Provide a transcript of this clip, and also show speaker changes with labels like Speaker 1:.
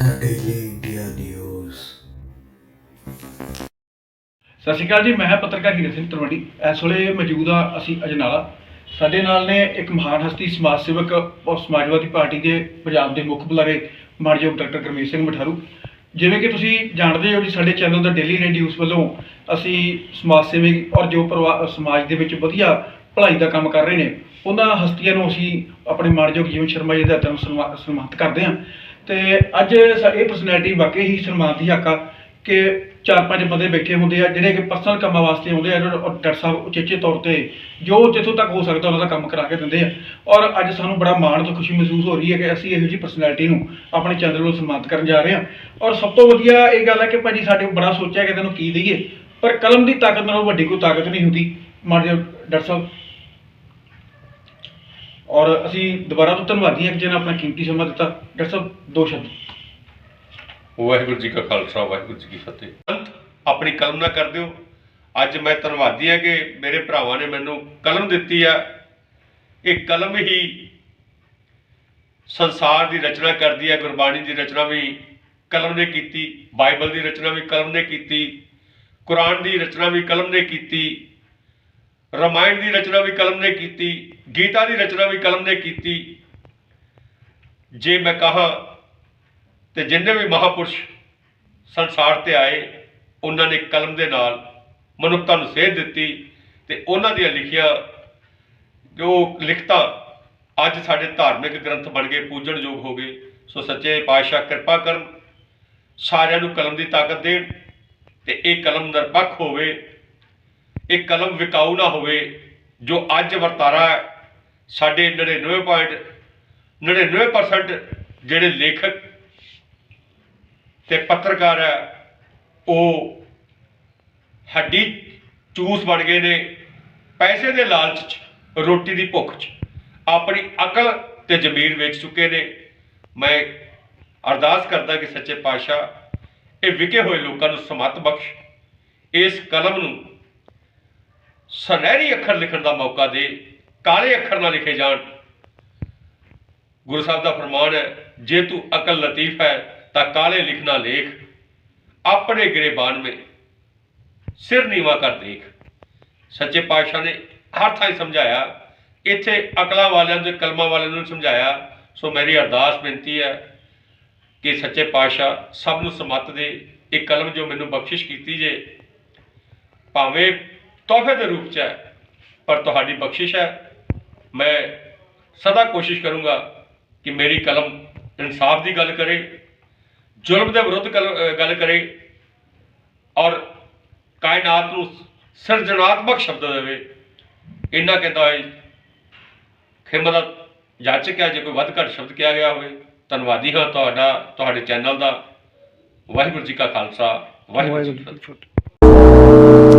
Speaker 1: Daily India
Speaker 2: ਸਤਿ ਸ਼੍ਰੀ ਅਕਾਲ ਜੀ, ਮੈਂ ਹਾਂ ਪੱਤਰਕਾਰ ਹੀਰ ਸਿੰਘ ਤਰਵੰਡੀ। ਇਸ ਵੇਲੇ ਮੌਜੂਦ ਹਾਂ ਅਸੀਂ ਅਜਨਾਲਾ। ਸਾਡੇ ਨਾਲ ਨੇ ਇੱਕ ਮਹਾਨ ਹਸਤੀ ਸਮਾਜ ਸੇਵਕ ਔਰ ਸਮਾਜਵਾਦੀ ਪਾਰਟੀ ਦੇ ਪੰਜਾਬ ਦੇ ਮੁੱਖ ਬੁਲਾਰੇ, ਮਾਨਯੋਗ ਡਾਕਟਰ ਗੁਰਮੀਤ ਸਿੰਘ ਮਠਾਰੂ। ਜਿਵੇਂ ਕਿ ਤੁਸੀਂ ਜਾਣਦੇ ਹੋ ਜੀ, ਸਾਡੇ ਚੈਨਲ ਦਾ ਡੇਲੀ ਨਿਊਜ਼ ਵੱਲੋਂ ਅਸੀਂ ਸਮਾਜ ਸੇਵੀ ਔਰ ਜੋ ਪਰਿਵਾ- ਸਮਾਜ ਦੇ ਵਿੱਚ ਵਧੀਆ ਭਲਾਈ ਦਾ ਕੰਮ ਕਰ ਰਹੇ ਨੇ, ਉਹਨਾਂ ਹਸਤੀਆਂ ਨੂੰ ਅਸੀਂ ਆਪਣੇ ਮਾਨਯੋਗ ਜੀਵਨ ਸ਼ਰਮਾ ਜੀ ਦੇ ਹੱਥਾਂ ਸਨਮਾ- ਸਨਮਾਨਿਤ ਕਰਦੇ ਹਾਂ। ਤੇ ਅੱਜ ਸਾ- ਇਹ ਪਰਸਨੈਲਿਟੀ ਵਾਕਈ ਹੀ ਸਨਮਾਨ ਦੀ ਹੱਕ ਆ ਕਿ ਚਾਰ ਪੰਜ ਬੰਦੇ ਬੈਠੇ ਹੁੰਦੇ ਆ, ਜਿਹੜੇ ਕਿ ਪਰਸਨਲ ਕੰਮਾਂ ਵਾਸਤੇ ਆਉਂਦੇ ਆ ਔਰ ਡਾਕਟਰ ਸਾਹਿਬ ਉਚੇਚੇ ਤੌਰ ਤੇ ਜੋ ਜਿੱਥੋਂ ਤੱਕ ਹੋ ਸਕਦਾ ਉਹਨਾਂ ਦਾ ਕੰਮ ਕਰਾ ਕੇ ਦਿੰਦੇ ਆ। ਔਰ ਅੱਜ ਸਾਨੂੰ ਬੜਾ ਮਾਣ ਤੇ ਖੁਸ਼ੀ ਮਹਿਸੂਸ ਹੋ ਰਹੀ ਹੈ ਕਿ ਅਸੀਂ ਇਹੋ ਜਿਹੀ ਪਰਸਨੈਲਿਟੀ ਨੂੰ ਆਪਣੇ ਚੈਨਲ ਨੂੰ ਸਨਮਾਨਿਤ ਕਰਨ ਜਾ ਰਹੇ ਹਾਂ। ਔਰ ਸਭ ਤੋਂ ਵਧੀਆ ਇਹ ਗੱਲ ਹੈ ਕਿ ਭਾਜੀ ਸਾਡੇ ਬੜਾ ਸੋਚਿਆ ਕਿ ਤੈਨੂੰ ਕੀ ਦਈਏ, ਪਰ ਕਲਮ ਦੀ ਤਾਕਤ ਨਾਲੋਂ ਵੱਡੀ ਕੋਈ ਤਾਕਤ ਨਹੀਂ ਹੁੰਦੀ। ਮਾਨਯੋਗ ਡਾਕਟਰ ਸਾਹਿਬ ਔਰ ਅਸੀਂ ਦੁਬਾਰਾ ਤੋਂ ਧੰਨਵਾਦੀ ਹਾਂ ਕਿ ਜਿਹਨੇ ਆਪਣਾ ਕੀਮਤੀ ਸਮਾਂ ਦਿੱਤਾ। ਡਾਕਟਰ ਸਾਹਿਬ, ਦੋ ਸ਼ਬਦ।
Speaker 3: ਵਾਹਿਗੁਰੂ ਜੀ ਕਾ ਖਾਲਸਾ, ਵਾਹਿਗੁਰੂ ਜੀ ਕੀ ਫਤਿਹ। ਅੰਤ ਆਪਣੀ ਕਲਮ ਨਾ ਕਰ ਦਿਓ। ਅੱਜ ਮੈਂ ਧੰਨਵਾਦੀ ਹਾਂ ਕਿ ਮੇਰੇ ਭਰਾਵਾਂ ਨੇ ਮੈਨੂੰ ਕਲਮ ਦਿੱਤੀ ਆ। ਇਹ ਕਲਮ ਹੀ ਸੰਸਾਰ ਦੀ ਰਚਨਾ ਕਰਦੀ ਹੈ ਗੁਰਬਾਣੀ ਦੀ ਰਚਨਾ ਵੀ ਕਲਮ ਨੇ ਕੀਤੀ, ਬਾਈਬਲ ਦੀ ਰਚਨਾ ਵੀ ਕਲਮ ਨੇ ਕੀਤੀ, ਕੁਰਾਨ ਦੀ ਰਚਨਾ ਵੀ ਕਲਮ ਨੇ ਕੀਤੀ। ਰਾਮਾਇਣ ਦੀ ਰਚਨਾ ਵੀ ਕਲਮ ਨੇ ਕੀਤੀ, ਗੀਤਾ ਦੀ ਰਚਨਾ ਵੀ ਕਲਮ ਨੇ ਕੀਤੀ। ਜੇ ਮੈਂ ਕਹਾ ਤੇ ਜਿੰਨੇ ਵੀ ਮਹਾਪੁਰਸ਼ ਸੰਸਾਰ ਤੇ ਆਏ, ਉਹਨਾਂ ਨੇ ਕਲਮ ਦੇ ਨਾਲ ਮਨੁੱਖਤਾ ਨੂੰ ਸੇਧ ਦਿੱਤੀ ਤੇ ਉਹਨਾਂ ਦੀਆਂ ਲਿਖੀਆਂ ਜੋ ਲਿਖਤਾ ਅੱਜ ਸਾਡੇ ਧਾਰਮਿਕ ਗ੍ਰੰਥ ਬਣ ਗਏ ਪੂਜਣਯੋਗ ਹੋ ਗਏ, ਸੋ ਸੱਚੇ ਪਾਤਸ਼ਾਹ ਕਿਰਪਾ ਕਰਨ, ਸਾਰਿਆਂ ਨੂੰ ਕਲਮ ਦੀ ਤਾਕਤ ਦੇਣ ਤੇ ਇਹ ਕਲਮ ਨਿਰਪੱਖ ਹੋਵੇ ਇਹ ਕਲਮ ਵਿਕਾਊ ਨਾ ਹੋਵੇ ਜੋ ਅੱਜ ਵਰਤਾਰਾ ਹੈ, ਸਾਡੇ 99.99% ਜਿਹੜੇ ਲੇਖਕ ਤੇ ਪੱਤਰਕਾਰ ਹੈ ਉਹ ਹੱਡੀ ਚੂਸ ਬਣ ਗਏ ਨੇ ਪੈਸੇ ਦੇ ਲਾਲਚ 'ਚ ਰੋਟੀ ਦੀ ਭੁੱਖ 'ਚ। ਆਪਣੀ ਅਕਲ ਤੇ ਜ਼ਮੀਰ ਵੇਚ ਚੁੱਕੇ ਨੇ। ਮੈਂ ਅਰਦਾਸ ਕਰਦਾ ਕਿ ਸੱਚੇ ਪਾਤਸ਼ਾਹ ਇਹ ਵਿਕੇ ਹੋਏ ਲੋਕਾਂ ਨੂੰ ਸਮਤ ਬਖਸ਼ ਇਸ ਕਲਮ ਨੂੰ ਸੁਨਹਿਰੀ ਅੱਖਰ ਲਿਖਣ ਦਾ ਮੌਕਾ ਦੇ ਕਾਲੇ ਅੱਖਰ ਨਾਲ ਲਿਖੇ ਜਾਣ। ਗੁਰੂ ਸਾਹਿਬ ਦਾ ਫਰਮਾਨ ਹੈ, ਜੇ ਤੂੰ ਅਕਲ ਲਤੀਫ ਹੈ ਤਾਂ ਕਾਲੇ ਲਿਖਣਾ ਲੇਖ, ਆਪਣੇ ਗਰੇਬਾਨ ਮੇ ਸਿਰ ਨੀਵਾ ਕਰ ਦੇਖ। ਸੱਚੇ ਪਾਤਸ਼ਾਹ ਨੇ ਹਰ ਥਾਂ ਸਮਝਾਇਆ, ਇੱਥੇ ਅਕਲਾਂ ਵਾਲਿਆਂ ਦੇ ਕਲਮਾਂ ਵਾਲਿਆਂ ਨੂੰ ਸਮਝਾਇਆ। ਸੋ ਮੇਰੀ ਅਰਦਾਸ ਬੇਨਤੀ ਹੈ ਕਿ ਸੱਚੇ ਪਾਤਸ਼ਾਹ ਸਭ ਨੂੰ ਸਮੱਤ ਦੇ, ਇਹ ਕਲਮ ਜੋ ਮੈਨੂੰ ਬਖਸ਼ਿਸ਼ ਕੀਤੀ ਜੇ, ਭਾਵੇਂ ਤੋਹਫੇ ਦੇ ਰੂਪ ਚ ਹੈ ਪਰ ਤੁਹਾਡੀ ਬਖਸ਼ਿਸ਼ ਹੈ। ਮੈਂ ਸਦਾ ਕੋਸ਼ਿਸ਼ ਕਰੂੰਗਾ ਕਿ ਮੇਰੀ ਕਲਮ ਇਨਸਾਫ ਦੀ ਗੱਲ ਕਰੇ ਜ਼ੁਲਮ ਦੇ ਵਿਰੁੱਧ ਗੱਲ ਕਰੇ ਔਰ ਕਾਇਨਾਤ ਨੂੰ ਸਿਰਜਣਾਤਮਕ ਸ਼ਬਦ ਦੇਵੇ। ਇੰਨਾ ਕਹਿੰਦਾ ਹੋਏ ਖਿਮਤ ਜਾਚਕ ਹੈ ਜੇ ਕੋਈ ਵੱਧ ਘੱਟ ਸ਼ਬਦ ਕਿਹਾ ਗਿਆ ਹੋਵੇ ਧੰਨਵਾਦੀ ਹਾਂ ਤੁਹਾਡਾ ਤੁਹਾਡੇ ਚੈਨਲ ਦਾ। ਵਾਹਿਗੁਰੂ ਜੀ ਕਾ ਖਾਲਸਾ ਵਾਹਿਗੁਰੂ ਜੀ ਕੀ ਫਤਿਹ।